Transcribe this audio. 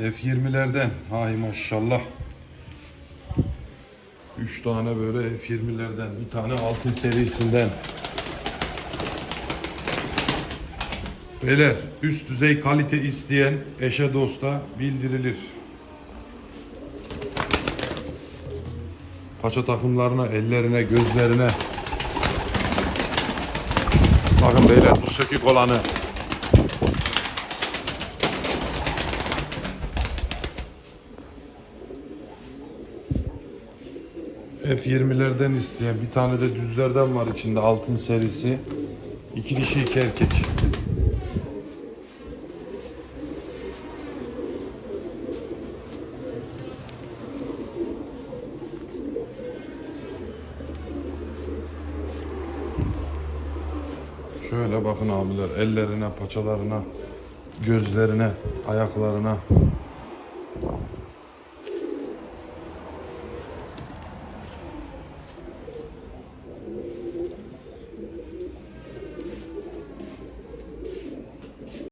F20'lerden. Hay maşallah. 3 tane böyle F20'lerden. Bir tane altın serisinden. Beyler üst düzey kalite isteyen eşe dosta bildirilir. Paça takımlarına, ellerine, gözlerine. Bakın beyler bu sökük olanı. F20'lerden isteyen bir tane de düzlerden var içinde altın serisi. İki dişi iki erkek. Şöyle bakın abiler ellerine, paçalarına, gözlerine, ayaklarına.